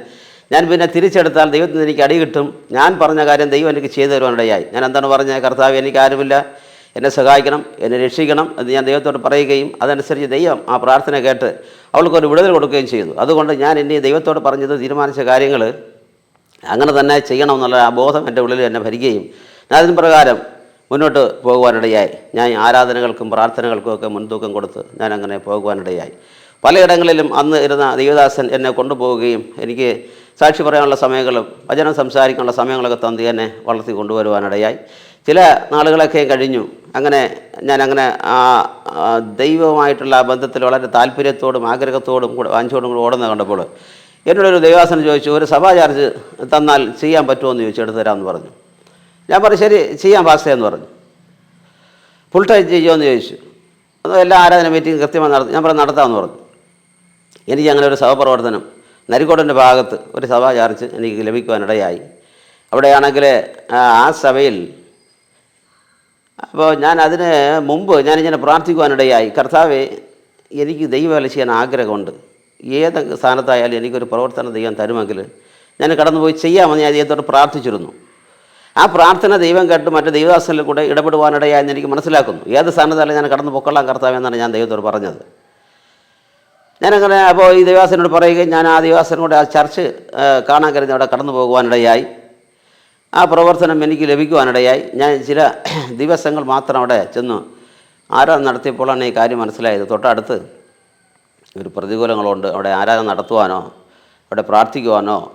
ഞാൻ പിന്നെ തിരിച്ചെടുത്താൽ ദൈവത്തിന് എനിക്ക് അടി കിട്ടും. ഞാൻ പറഞ്ഞ കാര്യം ദൈവം എനിക്ക് ചെയ്തു തരുവാനിടയായി. ഞാൻ എന്താണ് പറഞ്ഞത്? കർത്താവ് എനിക്ക് ആരുമില്ല. എന്നെ സഹായിക്കണം എന്നെ രക്ഷിക്കണം എന്ന് ഞാൻ ദൈവത്തോട് പറയുകയും അതനുസരിച്ച് ദൈവം ആ പ്രാർത്ഥന കേട്ട് അവൾക്കൊരു വിടുതൽ കൊടുക്കുകയും ചെയ്തു. അതുകൊണ്ട് ഞാൻ എന്നെ ദൈവത്തോട് പറഞ്ഞത് തീരുമാനിച്ച കാര്യങ്ങൾ അങ്ങനെ തന്നെ ചെയ്യണമെന്നുള്ള ആ ബോധം എന്റെ ഉള്ളിൽ എന്നെ ഭരിക്കുകയും ഞാൻ അതിന് പ്രകാരം മുന്നോട്ട് പോകുവാനിടയായി. ഞാൻ ആരാധനകൾക്കും പ്രാർത്ഥനകൾക്കും ഒക്കെ മുൻതൂക്കം കൊടുത്ത് ഞാൻ അങ്ങനെ പോകുവാനിടയായി. പലയിടങ്ങളിലും അന്ന് ഇരുന്ന ദേവദാസൻ എന്നെ കൊണ്ടുപോവുകയും എനിക്ക് സാക്ഷി പറയാനുള്ള സമയങ്ങളും വചനം സംസാരിക്കാനുള്ള സമയങ്ങളൊക്കെ തന്നി എന്നെ വളർത്തി കൊണ്ടുവരുവാനിടയായി. ചില നാളുകളൊക്കെ കഴിഞ്ഞു. അങ്ങനെ ഞാൻ അങ്ങനെ ആ ദൈവവുമായിട്ടുള്ള ആ ബന്ധത്തിൽ വളരെ താല്പര്യത്തോടും ആഗ്രഹത്തോടും കൂടെ വാഞ്ചോടും കൂടെ ഓടുന്ന കണ്ടപ്പോൾ എന്നോടൊരു ദൈവാസനം ചോദിച്ചു ഒരു സഭാ ചാർജ് തന്നാൽ ചെയ്യാൻ പറ്റുമോ? എന്ന് ചോദിച്ചു എടുത്തു തരാമെന്ന് പറഞ്ഞു. ഞാൻ പറഞ്ഞു ശരി ചെയ്യാൻ പാസ്റ്റേ എന്ന് പറഞ്ഞു. ഫുൾ ടൈം ചെയ്യുമോ? ചോദിച്ചു. എല്ലാ ആരാധന മീറ്റിംഗ് കൃത്യമായി നടത്തി ഞാൻ പറഞ്ഞു നടത്താമെന്ന് പറഞ്ഞു. എനിക്ക് അങ്ങനെ ഒരു സഹപ്രവർത്തനം നരിക്കോടിന്റെ ഭാഗത്ത് ഒരു സഭാ ചാർജ് എനിക്ക് ലഭിക്കുവാനിടയായി. അവിടെയാണെങ്കിൽ ആ സഭയിൽ അപ്പോൾ ഞാൻ അതിന് മുമ്പ് ഞാനിങ്ങനെ പ്രാർത്ഥിക്കുവാനിടയായി. കർത്താവെ എനിക്ക് ദൈവവേല ചെയ്യാൻ ആഗ്രഹമുണ്ട്. ഏത് സ്ഥാനത്തായാലും എനിക്കൊരു പ്രവർത്തനം ദൈവം തരുമെങ്കിൽ ഞാൻ കടന്നുപോയി ചെയ്യാമെന്ന് ഞാൻ ദൈവത്തോട് പ്രാർത്ഥിച്ചിരുന്നു. ആ പ്രാർത്ഥന ദൈവം കേട്ട് മറ്റു ദൈവദാസനിൽ കൂടെ ഇടപെടുവാനിടയായെന്ന് എനിക്ക് മനസ്സിലാക്കുന്നു. ഏത് സ്ഥാനത്തായാലും ഞാൻ കടന്നു പൊക്കൊള്ളാൻ കർത്താവെന്നാണ് ഞാൻ ദൈവത്തോട് പറഞ്ഞത്. ഞാനങ്ങനെ അപ്പോൾ ഈ ദേവാസനോട് പറയുകയും ഞാൻ ആ ദേവാസനോട് ആ ചർച്ച് കാണാൻ കരുതി അവിടെ കടന്നു പോകുവാനിടയായി. ആ പ്രവർത്തനം എനിക്ക് ലഭിക്കുവാനിടയായി. ഞാൻ ചില ദിവസങ്ങൾ മാത്രം അവിടെ ചെന്നു ആരാധന നടത്തിയപ്പോഴാണ് ഈ കാര്യം മനസ്സിലായത്. തൊട്ടടുത്ത് ഒരു പ്രതികൂലങ്ങളുണ്ട്. അവിടെ ആരാധന നടത്തുവാനോ അവിടെ പ്രാർത്ഥിക്കുവാനോ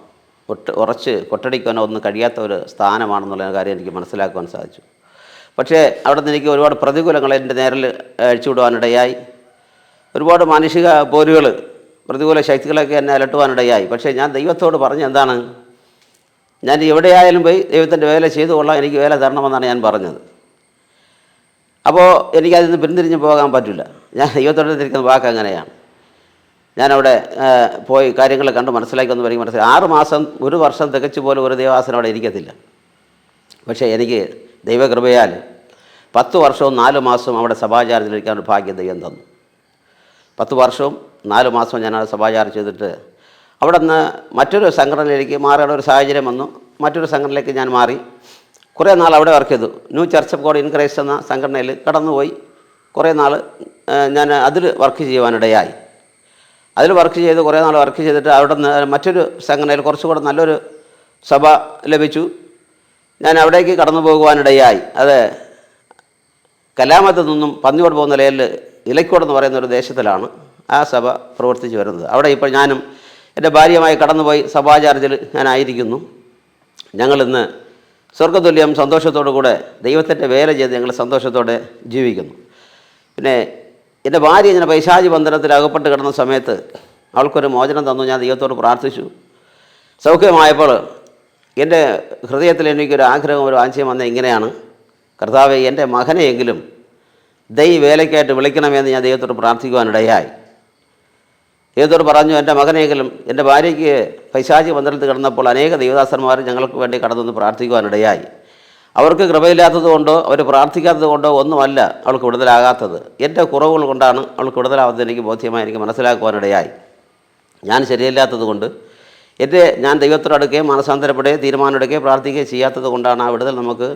ഒട്ട് ഉറച്ച് കൊട്ടടിക്കാനോ ഒന്നും കഴിയാത്ത ഒരു സ്ഥാനമാണെന്നുള്ള കാര്യം എനിക്ക് മനസ്സിലാക്കുവാൻ സാധിച്ചു. പക്ഷേ അവിടെ നിന്ന് എനിക്ക് ഒരുപാട് പ്രതികൂലങ്ങൾ എന്റെ നേരിൽ അഴിച്ചുവിടുവാനിടയായി ഒരുപാട് മാനുഷിക പോരുകൾ പ്രതികൂല ശക്തികളൊക്കെ എന്നെ അലട്ടുവാനിടയായി. പക്ഷേ ഞാൻ ദൈവത്തോട് പറഞ്ഞ എന്താണ്? ഞാൻ എവിടെയായാലും പോയി ദൈവത്തിന്റെ വേല ചെയ്തു കൊള്ളാം എനിക്ക് വേല തരണമെന്നാണ് ഞാൻ പറഞ്ഞത്. അപ്പോൾ എനിക്കതിൽ നിന്ന് പിന്തിരിഞ്ഞ് പോകാൻ പറ്റില്ല. ഞാൻ ദൈവത്തോടെ തിരിക്കുന്ന വാക്ക് അങ്ങനെയാണ്. ഞാനവിടെ പോയി കാര്യങ്ങൾ കണ്ട് മനസ്സിലാക്കി ഒന്ന് എനിക്ക് മനസ്സിലായി. ആറ് മാസം ഒരു വർഷം തികച്ചു പോലും ഒരു ദേവാസനം അവിടെ ഇരിക്കത്തില്ല. പക്ഷേ എനിക്ക് ദൈവകൃപയാൽ പത്ത് വർഷവും നാല് മാസവും അവിടെ സഭാചാരത്തിലിരിക്കാൻ ഒരു ഭാഗ്യം ദൈവം തന്നു. പത്ത് വർഷവും നാല് മാസവും ഞാൻ അവിടെ സഭാചാരം ചെയ്തിട്ട് അവിടെ നിന്ന് മറ്റൊരു സംഘടനയിലേക്ക് മാറേണ്ട ഒരു സാഹചര്യം വന്നു. മറ്റൊരു സംഘടനയിലേക്ക് ഞാൻ മാറി. കുറേ നാൾ അവിടെ വർക്ക് ചെയ്തു. New church of God in Christ എന്ന സംഘടനയിൽ കടന്നുപോയി. കുറേ നാൾ ഞാൻ അതിൽ വർക്ക് ചെയ്യുവാനിടയായി. അതിൽ വർക്ക് ചെയ്ത് കുറേ നാൾ വർക്ക് ചെയ്തിട്ട് അവിടെ നിന്ന് മറ്റൊരു സംഘടനയിൽ കുറച്ചുകൂടെ നല്ലൊരു സഭ ലഭിച്ചു. ഞാൻ അവിടേക്ക് കടന്നു പോകുവാനിടയായി. അത് കലാമത്ത് നിന്നും പന്നിയോട് പോകുന്ന നിലയിൽ ഇലക്കോട് എന്ന് പറയുന്ന ഒരു ദേശത്തിലാണ് ആ സഭ പ്രവർത്തിച്ചു വരുന്നത്. അവിടെ ഇപ്പോൾ ഞാനും എന്റെ ഭാര്യയുമായി കടന്നുപോയി സഭാചാരത്തിൽ ഞാനായിരിക്കുന്നു. ഞങ്ങളിന്ന് സ്വർഗതുല്യം സന്തോഷത്തോടു കൂടെ ദൈവത്തിന്റെ വേല ചെയ്ത് ഞങ്ങൾ സന്തോഷത്തോടെ ജീവിക്കുന്നു. പിന്നെ എന്റെ ഭാര്യ ഇങ്ങനെ പൈശാചി ബന്ധനത്തിൽ അകപ്പെട്ട് കിടന്ന സമയത്ത് അവൾക്കൊരു മോചനം തന്നു. ഞാൻ ദൈവത്തോട് പ്രാർത്ഥിച്ചു. സൗഖ്യമായപ്പോൾ എന്റെ ഹൃദയത്തിൽ എനിക്കൊരു ആഗ്രഹം ഒരു ആശയം വന്നത് ഇങ്ങനെയാണ്. കർത്താവ് എന്റെ മകനെയെങ്കിലും ദൈ വേലയ്ക്കായിട്ട് വിളിക്കണമെന്ന് ഞാൻ ദൈവത്തോട് പ്രാർത്ഥിക്കുവാനിടയായി. ദൈവത്തോട് പറഞ്ഞു എന്റെ മകനെങ്കിലും എന്റെ ഭാര്യയ്ക്ക് പൈശാചി മന്ദിരത്തിൽ കിടന്നപ്പോൾ അനേക ദേവദാസന്മാർ ഞങ്ങൾക്ക് വേണ്ടി കടന്നു പ്രാർത്ഥിക്കുവാനിടയായി. അവർക്ക് കൃപയില്ലാത്തത് കൊണ്ടോ അവർ പ്രാർത്ഥിക്കാത്തതുകൊണ്ടോ ഒന്നുമല്ല അവൾക്ക് വിടുതലാകാത്തത്. എന്റെ കുറവുകൾ കൊണ്ടാണ് അവൾക്ക് വിടുതലാവാത്തത് എനിക്ക് ബോധ്യമായി എനിക്ക് മനസ്സിലാക്കുവാനിടയായി. ഞാൻ ശരിയല്ലാത്തത് കൊണ്ട് എന്റെ ഞാൻ ദൈവത്തോടടുക്കുകയും മനസ്സാന്തരപ്പെടുകയും തീരുമാനമെടുക്കുകയും പ്രാർത്ഥിക്കുകയും ചെയ്യാത്തത് കൊണ്ടാണ് ആ വിടുതൽ നമുക്ക്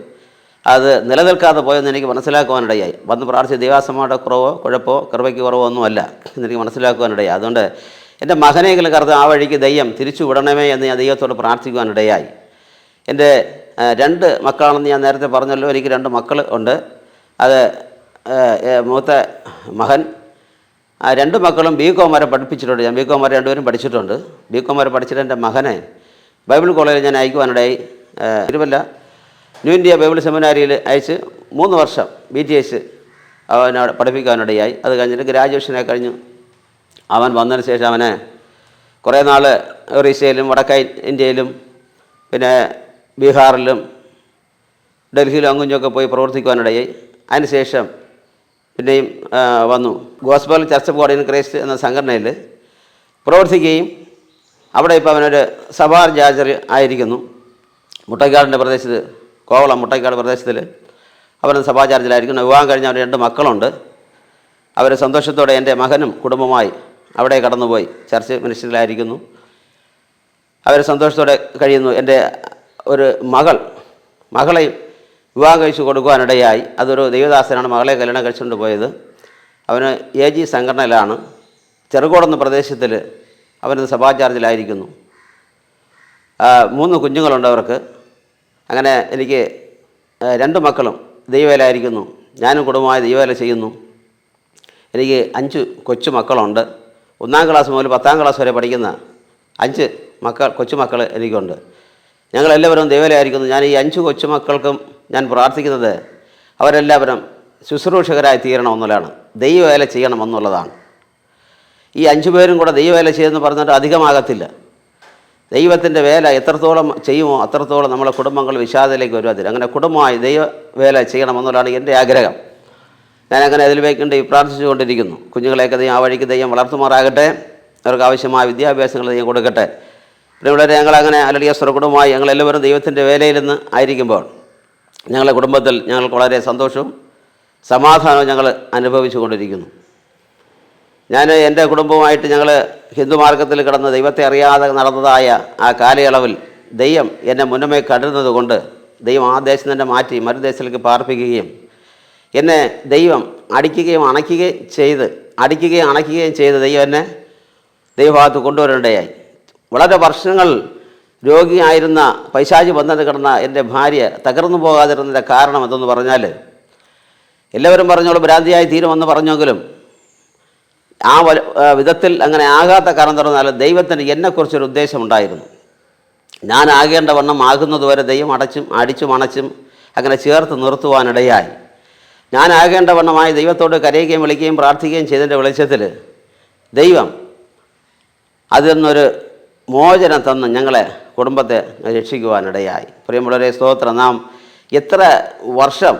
അത് നിലനിൽക്കാതെ പോയെന്ന് എനിക്ക് മനസ്സിലാക്കുവാനിടയായി. വന്ന് പ്രാർത്ഥിച്ച ദൈവാസമാരുടെ കുറവോ കുഴപ്പമോ കൃപയ്ക്ക് കുറവോ ഒന്നുമല്ല എന്നെനിക്ക് മനസ്സിലാക്കുവാനിടയായി. അതുകൊണ്ട് എന്റെ മകനെങ്കിലും കറുത്ത് ആ വഴിക്ക് ദൈവം തിരിച്ചു വിടണമേ എന്ന് ഞാൻ ദൈവത്തോട് പ്രാർത്ഥിക്കുവാനിടയായി. എന്റെ രണ്ട് മക്കളാണെന്ന് ഞാൻ നേരത്തെ പറഞ്ഞല്ലോ. എനിക്ക് രണ്ട് മക്കൾ ഉണ്ട്. അത് മൂത്ത മകൻ ആ രണ്ട് മക്കളും ബി കോം വരെ പഠിപ്പിച്ചിട്ടുണ്ട്. ഞാൻ ബി കോം വരെ രണ്ടുപേരും പഠിച്ചിട്ടുണ്ട്. ബി കോം വരെ പഠിച്ചിട്ട് എന്റെ മകനെ ബൈബിൾ കോളേജിൽ ഞാൻ അയക്കുവാനിടയായി. തിരുവല്ല ന്യൂ ഇന്ത്യ ബൈബിൾ സെമിനാരിയിൽ അയച്ച് മൂന്ന് വർഷം ബി ടി എസ് അവനെ പഠിപ്പിക്കാനിടയായി. അത് കഴിഞ്ഞിട്ട് ഗ്രാജുവേഷനെ കഴിഞ്ഞു. അവൻ വന്നതിന് ശേഷം അവനെ കുറേ നാൾ ഒറീസയിലും വടക്കേ ഇന്ത്യയിലും പിന്നെ ബീഹാറിലും ഡൽഹിയിലും അങ്ങുഞ്ഞൊക്കെ പോയി പ്രവർത്തിക്കുവാനിടയായി. അതിനുശേഷം പിന്നെയും വന്നു. Gospel church of in Christ എന്ന സംഘടനയിൽ പ്രവർത്തിക്കുകയും അവിടെ ഇപ്പോൾ അവനൊരു സഭാ ജാജർ ആയിരിക്കുന്നു. മുട്ടക്കാടിന്റെ പ്രദേശത്ത് കോവളം മുട്ടയ്ക്കാട് പ്രദേശത്തിൽ അവൻ സഭാചാർജിലായിരിക്കുന്നു വിവാഹം കഴിഞ്ഞ അവർ രണ്ട് മക്കളുണ്ട്. അവർ സന്തോഷത്തോടെ എന്റെ മകനും കുടുംബമായി അവിടെ കടന്നുപോയി. ചർച്ച് മിനിസ്റ്ററിലായിരിക്കുന്നു. അവർ സന്തോഷത്തോടെ കഴിയുന്നു. എന്റെ ഒരു മകൾ മകളെ വിവാഹം കഴിച്ചു കൊടുക്കുവാനിടയായി. അതൊരു ദൈവദാസനാണ് മകളെ കല്യാണം കഴിച്ചുകൊണ്ട് പോയത്. അവന് എ ജി സംഘടനയിലാണ്. ചെറുകോടെന്ന പ്രദേശത്തിൽ അവനത് സഭാചാർജിലായിരിക്കുന്നു മൂന്ന് കുഞ്ഞുങ്ങളുണ്ട് അവർക്ക്. അങ്ങനെ എനിക്ക് രണ്ട് മക്കളും ദൈവവേലായിരിക്കുന്നു ഞാനും കുടുംബമായി ദൈവവേല ചെയ്യുന്നു. എനിക്ക് അഞ്ച് കൊച്ചു മക്കളുണ്ട്. ഒന്നാം ക്ലാസ് മുതൽ പത്താം ക്ലാസ് വരെ പഠിക്കുന്ന അഞ്ച് മക്കൾ കൊച്ചുമക്കൾ എനിക്കുണ്ട്. ഞങ്ങളെല്ലാവരും ദൈവലായിരിക്കുന്നു ഞാൻ ഈ അഞ്ച് കൊച്ചുമക്കൾക്കും ഞാൻ പ്രാർത്ഥിക്കുന്നത് അവരെല്ലാവരും ശുശ്രൂഷകരായി തീരണമെന്നുള്ളതാണ്. ദൈവവേല ചെയ്യണമെന്നുള്ളതാണ്. ഈ അഞ്ചു പേരും കൂടെ ദൈവവേല ചെയ്യുമെന്ന് പറഞ്ഞിട്ട് അധികമാകത്തില്ല. ദൈവത്തിന്റെ വേല എത്രത്തോളം ചെയ്യുമോ അത്രത്തോളം നമ്മളെ കുടുംബങ്ങൾ വിഷാദത്തിലേക്ക് വരുവത്തില്ല അങ്ങനെ കുടുംബമായി ദൈവ വേല ചെയ്യണമെന്നുള്ളതാണ് എന്റെ ആഗ്രഹം. ഞാൻ അങ്ങനെ അതിൽ വേണ്ടി പ്രാർത്ഥിച്ചുകൊണ്ടിരിക്കുന്നു. കുഞ്ഞുങ്ങളെയൊക്കെ ദൈവം ആ വഴിക്ക് ദൈവം വളർത്തുമാറാകട്ടെ. അവർക്ക് ആവശ്യമായ വിദ്യാഭ്യാസങ്ങൾ ദൈവം കൊടുക്കട്ടെ. പിന്നെ ഇവിടെ ഞങ്ങളങ്ങനെ അലടിയ കുടുംബമായി ഞങ്ങളെല്ലാവരും ദൈവത്തിന്റെ വേലയിൽ നിന്ന് ആയിരിക്കുമ്പോൾ ഞങ്ങളുടെ കുടുംബത്തിൽ ഞങ്ങൾക്ക് വളരെ സന്തോഷവും സമാധാനവും ഞങ്ങൾ അനുഭവിച്ചു കൊണ്ടിരിക്കുന്നു ഞാൻ എന്റെ കുടുംബവുമായിട്ട് ഞങ്ങൾ ഹിന്ദു മാർഗത്തിൽ കിടന്ന് ദൈവത്തെ അറിയാതെ നടന്നതായ ആ കാലയളവിൽ ദൈവം എന്നെ മുന്നമേ കണ്ടിരുന്നത് കൊണ്ട് ദൈവം ആ ദേശം തന്നെ മാറ്റി മറുദേശത്തിലേക്ക് പാർപ്പിക്കുകയും എന്നെ ദൈവം അടിക്കുകയും അണയ്ക്കുകയും ചെയ്ത് അടിക്കുകയും അണയ്ക്കുകയും ചെയ്ത് ദൈവം എന്നെ ദൈവഭാഗത്ത് കൊണ്ടുവരേണ്ടയായി. വളരെ വർഷങ്ങൾ രോഗിയായിരുന്ന പൈശാചി ബന്ധത്തിൽ കിടന്ന എന്റെ ഭാര്യ തകർന്നു പോകാതിരുന്നതിന്റെ കാരണം എന്തെന്ന് പറഞ്ഞാൽ എല്ലാവരും പറഞ്ഞോളൂ ഭ്രാന്തിയായി തീരുമെന്ന് പറഞ്ഞെങ്കിലും ആ വിധത്തിൽ അങ്ങനെ ആകാത്ത കാരണം തുറന്നാൽ ദൈവത്തിന് എന്നെക്കുറിച്ചൊരു ഉദ്ദേശം ഉണ്ടായിരുന്നു ഞാൻ ആകേണ്ട വണ്ണം ആകുന്നതുവരെ ദൈവം അടച്ചും അടിച്ചും അണച്ചും അങ്ങനെ ചേർത്ത് നിർത്തുവാനിടയായി. ഞാൻ ആകേണ്ട വണ്ണമായി ദൈവത്തോട് കരയുകയും വിളിക്കുകയും പ്രാർത്ഥിക്കുകയും ചെയ്തതിന്റെ വെളിച്ചത്തിൽ ദൈവം അതിൽ നിന്നൊരു മോചനം തന്ന് ഞങ്ങളെ കുടുംബത്തെ രക്ഷിക്കുവാനിടയായി. പ്രിയമുള്ളവരെ സ്തോത്രം. നാം എത്ര വർഷം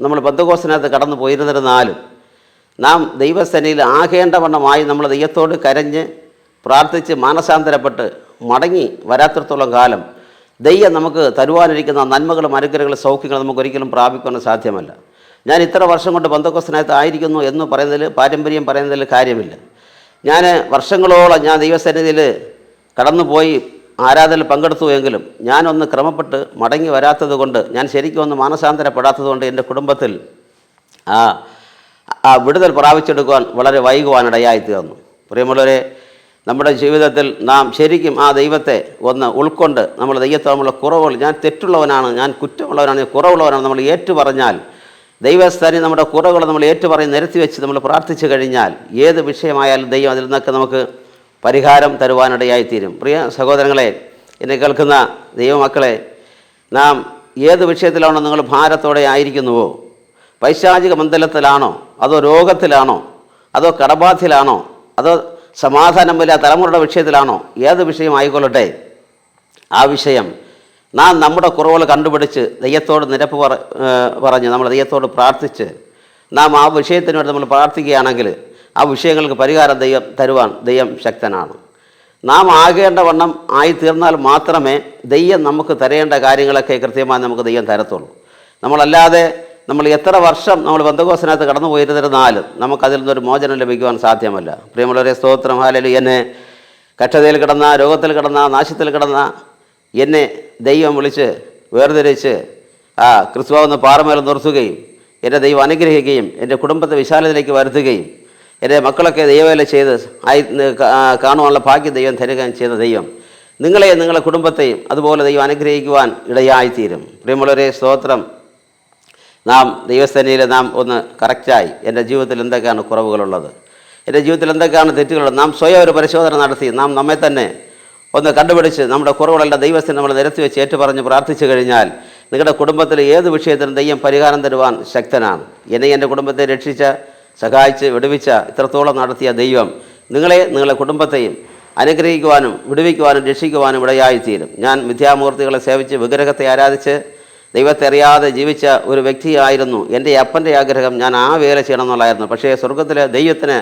നമ്മൾ ബന്ധുക്കോസിനകത്ത് കടന്നു പോയിരുന്നിരുന്നാലും നാം ദൈവസേനയിൽ ആകേണ്ടവണ്ണമായി നമ്മൾ ദൈവത്തോട് കരഞ്ഞ് പ്രാർത്ഥിച്ച് മാനസാന്തരപ്പെട്ട് മടങ്ങി വരാത്രത്തോളം കാലം ദൈവം നമുക്ക് തരുവാനിരിക്കുന്ന നന്മകളും അനുഗ്രഹങ്ങളും സൗഖ്യങ്ങളും നമുക്ക് ഒരിക്കലും പ്രാപിക്കുവാൻ സാധ്യമല്ല. ഞാൻ ഇത്ര വർഷം കൊണ്ട് ബന്ധക്കോസിനകത്ത് ആയിരിക്കുന്നു എന്ന് പറയുന്നതിൽ പാരമ്പര്യം പറയുന്നതിൽ കാര്യമില്ല. ഞാൻ വർഷങ്ങളോളം ഞാൻ ദൈവസന്നിധിയിൽ കടന്നുപോയി ആരാധനയിൽ പങ്കെടുത്തു എങ്കിലും ഞാനൊന്ന് ക്രമപ്പെട്ട് മടങ്ങി വരാത്തത് കൊണ്ട് ഞാൻ ശരിക്കും ഒന്ന് മാനസാന്തരപ്പെടാത്തത് കൊണ്ട് എന്റെ കുടുംബത്തിൽ ആ ആ വിടുതൽ പ്രാപിച്ചെടുക്കുവാൻ വളരെ വൈകുവാനിടയായി തീർന്നു പ്രിയമുള്ളവരെ നമ്മുടെ ജീവിതത്തിൽ നാം ശരിക്കും ആ ദൈവത്തെ ഒന്ന് ഉൾക്കൊണ്ട് നമ്മൾ ദൈവത്തെ നമ്മളെ കുറവുകൾ ഞാൻ തെറ്റുള്ളവനാണ് ഞാൻ കുറ്റമുള്ളവനാണ് ഞാൻ കുറവുള്ളവനാണ് നമ്മൾ ഏറ്റുപറഞ്ഞാൽ ദൈവസ്ഥാനി നമ്മുടെ കുറവുകൾ നമ്മൾ ഏറ്റുപറഞ്ഞ് നിരത്തി വെച്ച് നമ്മൾ പ്രാർത്ഥിച്ചു കഴിഞ്ഞാൽ ഏത് വിഷയമായാലും ദൈവം അതിൽ നിന്നൊക്കെ നമുക്ക് പരിഹാരം തരുവാനിടയായിത്തീരും. പ്രിയ സഹോദരങ്ങളെ എന്നെ കേൾക്കുന്ന ദൈവമക്കളെ നാം ഏത് വിഷയത്തിലാണോ നിങ്ങൾ ഭാരത്തോടെ ആയിരിക്കുന്നുവോ പൈശാചിക മണ്ഡലത്തിലാണോ അതോ രോഗത്തിലാണോ? അതോ കടബാധയിലാണോ അതോ സമാധാനമില്ല തലമുറയുടെ വിഷയത്തിലാണോ? ഏത് വിഷയം ആയിക്കൊള്ളട്ടെ? ആ വിഷയം നാം നമ്മുടെ കുറവുകൾ കണ്ടുപിടിച്ച് ദൈവത്തോട് നിരപ്പ് പറ പറഞ്ഞ് നമ്മൾ ദൈവത്തോട് പ്രാർത്ഥിച്ച് നാം ആ വിഷയത്തിന് വേണ്ടി നമ്മൾ പ്രാർത്ഥിക്കുകയാണെങ്കിൽ ആ വിഷയങ്ങൾക്ക് പരിഹാരം ദൈവം തരുവാൻ ദൈവം ശക്തനാണ്. നാം ആകേണ്ട വണ്ണം ആയി തീർന്നാൽ മാത്രമേ ദൈവം നമുക്ക് തരേണ്ട കാര്യങ്ങളൊക്കെ കൃത്യമായി നമുക്ക് ദൈവം തരത്തുള്ളൂ. നമ്മളല്ലാതെ നമ്മൾ എത്ര വർഷം നമ്മൾ ബന്ധകോസിനകത്ത് കടന്നു പോയിരുന്നിരുന്നാലും നമുക്കതിൽ നിന്നൊരു മോചനം ലഭിക്കുവാൻ സാധ്യമല്ല. പ്രിയമുള്ളവരെ സ്തോത്രം. ഹാലലു എന്നെ കക്ഷതയിൽ കിടന്ന രോഗത്തിൽ കിടന്ന നാശത്തിൽ കിടന്ന എന്നെ ദൈവം വിളിച്ച് വേർതിരിച്ച് ആ ക്രിസ്തുവെന്ന് പാറമേൽ നിർത്തുകയും എന്റെ ദൈവം അനുഗ്രഹിക്കുകയും എന്റെ കുടുംബത്തെ വിശാലത്തിലേക്ക് വരുത്തുകയും എന്റെ മക്കളൊക്കെ ദൈവവേല ചെയ്ത് ആയി കാണുവാനുള്ള ഭാഗ്യം ദൈവം തരുകയും ചെയ്ത ദൈവം. നിങ്ങളെയും നിങ്ങളുടെ കുടുംബത്തെയും അതുപോലെ ദൈവം അനുഗ്രഹിക്കുവാൻ ഇടയായിത്തീരും. പ്രിയമുള്ളവരെ സ്തോത്രം. നാം ദൈവസേനയിൽ നാം ഒന്ന് കറക്റ്റായി എന്റെ ജീവിതത്തിൽ എന്തൊക്കെയാണ് കുറവുകളുള്ളത്? എന്റെ ജീവിതത്തിൽ എന്തൊക്കെയാണ് തെറ്റുകളുള്ളത്? നാം സ്വയം ഒരു പരിശോധന നടത്തി. നാം നമ്മെ തന്നെ ഒന്ന് കണ്ടുപിടിച്ച് നമ്മുടെ കുറവുകളെല്ലാം ദൈവസേന നമ്മൾ നിരത്തി വെച്ച് ഏറ്റുപറഞ്ഞ് പ്രാർത്ഥിച്ചു കഴിഞ്ഞാൽ നിങ്ങളുടെ കുടുംബത്തിൽ ഏത് വിഷയത്തിനും ദൈവം പരിഹാരം തരുവാൻ ശക്തനാണ്. എന്നെ എന്റെ കുടുംബത്തെ രക്ഷിച്ച സഹായിച്ച് വിടുവിച്ച ഇത്രത്തോളം നടത്തിയ ദൈവം നിങ്ങളെ നിങ്ങളുടെ കുടുംബത്തെയും അനുഗ്രഹിക്കുവാനും വിടുവിക്കുവാനും രക്ഷിക്കുവാനും ഇടയായിത്തീരും. ഞാൻ മിഥ്യാമൂർത്തികളെ സേവിച്ച് വിഗ്രഹത്തെ ആരാധിച്ച് ദൈവത്തെ അറിയാതെ ജീവിച്ച ഒരു വ്യക്തിയായിരുന്നു. എന്റെ അപ്പന്റെ ആഗ്രഹം ഞാൻ ആ വേല ചെയ്യണം എന്നുള്ളതായിരുന്നു പക്ഷേ സ്വർഗത്തിലെ ദൈവത്തിന്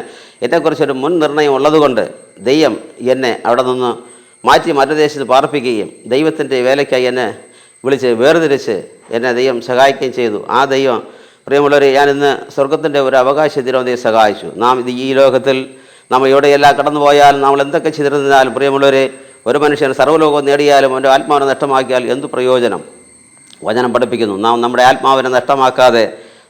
എന്നെക്കുറിച്ചൊരു മുൻ നിർണയം ഉള്ളതുകൊണ്ട് ദൈവം എന്നെ അവിടെ നിന്ന് മാറ്റി മറ്റുദേശത്ത് പാർപ്പിക്കുകയും ദൈവത്തിന്റെ വേലയ്ക്കായി എന്നെ വിളിച്ച് വേർതിരിച്ച് എന്നെ ദൈവം സഹായിക്കുകയും ചെയ്തു. ആ ദൈവം പ്രിയമുള്ളവർ ഞാൻ ഇന്ന് സ്വർഗത്തിന്റെ ഒരു അവകാശ തിരുവനന്തയെ സഹായിച്ചു. നാം ഇത് ഈ ലോകത്തിൽ നമ്മൾ എവിടെയെല്ലാം കടന്നു പോയാലും നമ്മൾ എന്തൊക്കെ ചെയ്തിരുന്നാലും പ്രിയമുള്ളവരെ ഒരു മനുഷ്യൻ സർവലോകം നേടിയാലും അവന്റെ ആത്മാവിനെ നഷ്ടമാക്കിയാൽ എന്ത് പ്രയോജനം? വചനം പഠിപ്പിക്കുന്നു. നാം നമ്മുടെ ആത്മാവിനെ നഷ്ടമാക്കാതെ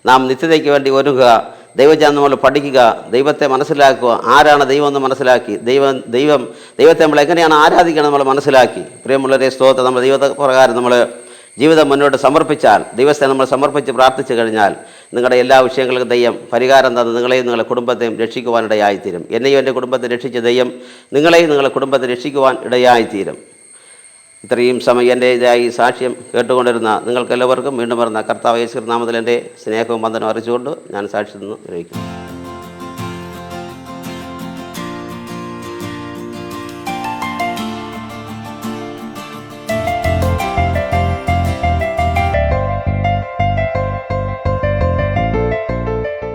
നാം നിത്യതയ്ക്ക് വേണ്ടി ഒരുങ്ങുക ദൈവജനം നമ്മൾ പഠിക്കുക ദൈവത്തെ മനസ്സിലാക്കുക ആരാണ് ദൈവം എന്ന് മനസ്സിലാക്കി ദൈവം ദൈവം ദൈവത്തെ നമ്മൾ എങ്ങനെയാണ് ആരാധിക്കണം നമ്മൾ മനസ്സിലാക്കി. പ്രിയമുള്ളവരെ സ്തോത്രം നമ്മൾ ദൈവത്തെ പ്രകാരം നമ്മൾ ജീവിതം മുന്നോട്ട് സമർപ്പിച്ചാൽ ദൈവത്തെ നമ്മൾ സമർപ്പിച്ച് പ്രാർത്ഥിച്ചു കഴിഞ്ഞാൽ നിങ്ങളുടെ എല്ലാ വിഷയങ്ങൾക്കും ദൈവം പരിഹാരം തന്ന് നിങ്ങളെയും നിങ്ങളുടെ കുടുംബത്തെയും രക്ഷിക്കുവാൻ ഇടയായിത്തീരും. എന്നെയും എന്റെ കുടുംബത്തെ രക്ഷിച്ച ദൈവം നിങ്ങളെയും നിങ്ങളുടെ കുടുംബത്തെ രക്ഷിക്കുവാൻ ഇടയായിത്തീരും. ഇത്രയും സമയം എന്റെ ഇതായി സാക്ഷ്യം കേട്ടുകൊണ്ടിരുന്ന നിങ്ങൾക്കെല്ലാവർക്കും വീണ്ടും വരുന്ന കർത്താവ് യേശുനാമത്തിൽ എന്റെ സ്നേഹവും വന്ദനം അറിയിച്ചുകൊണ്ട് ഞാൻ സാക്ഷ്യം നിന്ന് ഗ്രഹിക്കുന്നു